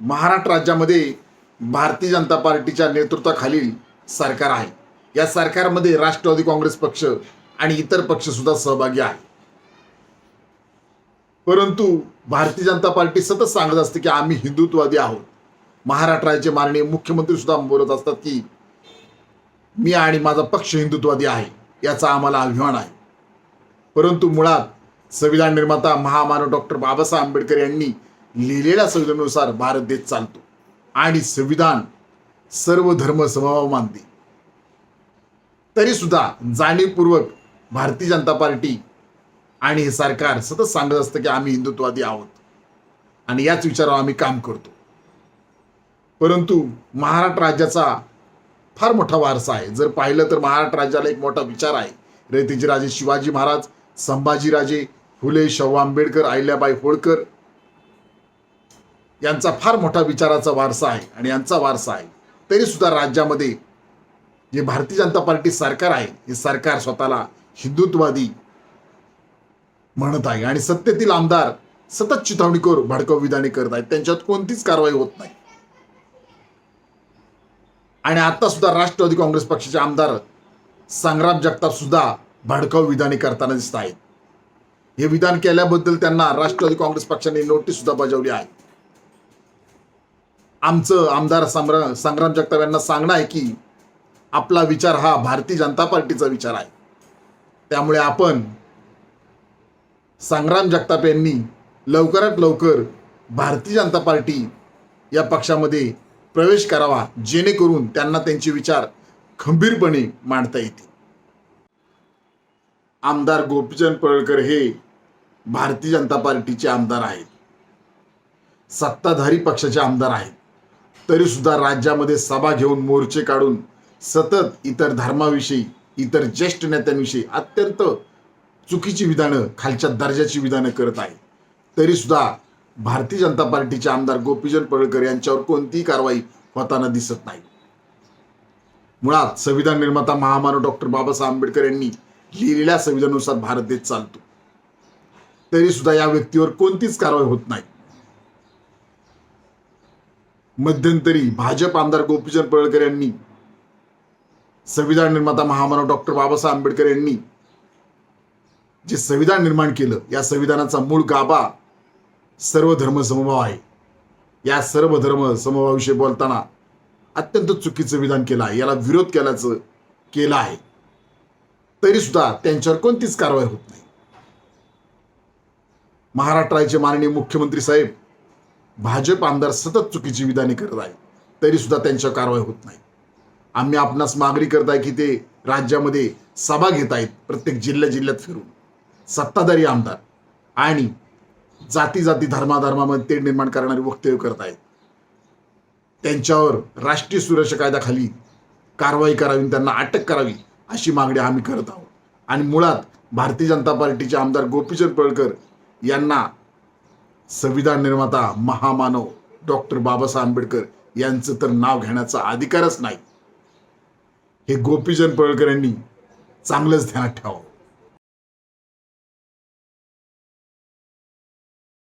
महाराष्ट्र राज्यामध्ये भारतीय जनता पार्टीच्या नेतृत्वाखालील सरकार आहे. या सरकारमध्ये राष्ट्रवादी काँग्रेस पक्ष आणि इतर पक्ष सुद्धा सहभागी आहे परंतु भारतीय जनता पार्टी सतत सांगत असते की आम्ही हिंदुत्ववादी आहोत. महाराष्ट्राचे माननीय मुख्यमंत्री सुद्धा बोलत असतात की मी आणि माझा पक्ष हिंदुत्ववादी आहे याचा आम्हाला अभिमान आहे. परंतु मुळात संविधान निर्माता महामानव डॉक्टर बाबासाहेब आंबेडकर यांनी लिहिलेल्या संविधानानुसार भारत देश चालतो. आणि संविधान सर्व धर्म समभाव मानते तरी सुद्धा जाणीवपूर्वक भारतीय जनता पार्टी आणि हे सरकार सतत सांगत असतं की आम्ही हिंदुत्ववादी आहोत. आणि याच विचारावर आम्ही काम करतो. परंतु महाराष्ट्र राज्याचा फार मोठा वारसा आहे. जर पाहिलं तर महाराष्ट्र राज्याला एक मोठा विचार आहे. रयतेचे राजे शिवाजी महाराज संभाजीराजे फुले शाहू आंबेडकर अहिल्याबाई होळकर यांचा फार मोठा विचाराचा वारसा आहे आणि यांचा वारसा आहे. तरी सुद्धा राज्यामध्ये जे भारतीय जनता पार्टी सरकार आहे हे सरकार स्वतःला हिंदुत्ववादी म्हणत आहे आणि सत्तेतील आमदार सतत चिथावणी करून भडकाऊ विधाने करत आहेत. त्यांच्यात कोणतीच कारवाई होत नाही. आणि आता सुद्धा राष्ट्रवादी काँग्रेस पक्षाचे आमदार संग्राम जगताप सुद्धा भडकाऊ विधाने करताना दिसत आहेत. हे विधान केल्याबद्दल त्यांना राष्ट्रवादी काँग्रेस पक्षाने नोटीस सुद्धा बजावली आहे. आमचं आमदार सम्र संग्राम जगताप यांना सांगणं आहे की आपला विचार हा भारतीय जनता पार्टीचा विचार आहे. त्यामुळे आपण संग्राम जगताप यांनी लवकरात लवकर भारतीय जनता पार्टी या पक्षामध्ये प्रवेश करावा जेणेकरून त्यांना त्यांचे विचार खंबीरपणे मांडता येतील. आमदार गोपीचंद पडळकर हे भारतीय जनता पार्टीचे आमदार आहेत. सत्ताधारी पक्षाचे आमदार आहेत. तरी सुद्धा राज्यामध्ये सभा घेऊन मोर्चे काढून सतत इतर धर्माविषयी इतर ज्येष्ठ नेत्यांविषयी अत्यंत चुकीची विधानं खालच्या दर्जाची विधानं करत आहे. तरी सुद्धा भारतीय जनता पार्टीचे आमदार गोपीचंद पडळकर यांच्यावर कोणतीही कारवाई होताना दिसत नाही. मुळात संविधान निर्माता महामानव डॉक्टर बाबासाहेब आंबेडकर यांनी लिहिलेल्या संविधानानुसार भारत देश चालतो. तरी सुद्धा या व्यक्तीवर कोणतीच कारवाई होत नाही. मध्यंतरी भाजप आमदार गोपीचंद पडळकर यांनी संविधान निर्माता महामानव डॉक्टर बाबासाहेब आंबेडकर यांनी जे संविधान निर्माण केलं या संविधानाचा मूळ गाभा सर्व धर्म समभाव आहे. या सर्व धर्म समभावाविषयी बोलताना अत्यंत चुकीचं विधान केलं आहे. याला विरोध केल्याचं केलं आहे. तरी सुद्धा त्यांच्यावर कोणतीच कारवाई होत नाही. महाराष्ट्राचे माननीय मुख्यमंत्री साहेब भाजप आमदार सतत चुकीची विधाने करत आहे. तरी सुद्धा त्यांच्यावर कारवाई होत नाही. आम्ही आपणास मागणी करत आहे की ते राज्यामध्ये सभा घेत आहेत प्रत्येक जिल्ह्या जिल्ह्यात फिरून. सत्ताधारी आमदार आणि जाती जाती धर्माधर्मामध्ये ते निर्माण करणारी वक्तव्य करत आहेत. त्यांच्यावर राष्ट्रीय सुरक्षा कायद्याखाली कारवाई करावी आणि त्यांना अटक करावी अशी मागणी आम्ही करत आहोत. आणि मुळात भारतीय जनता पार्टीचे आमदार गोपीचंद पळकर यांना संविधान निर्माता महामानव डॉक्टर बाबासाहेब आंबेडकर यांचं तर नाव घेण्याचा अधिकारच नाही. हे गोपीचंद पळकर यांनी चांगलंच ध्यानात ठेवावं.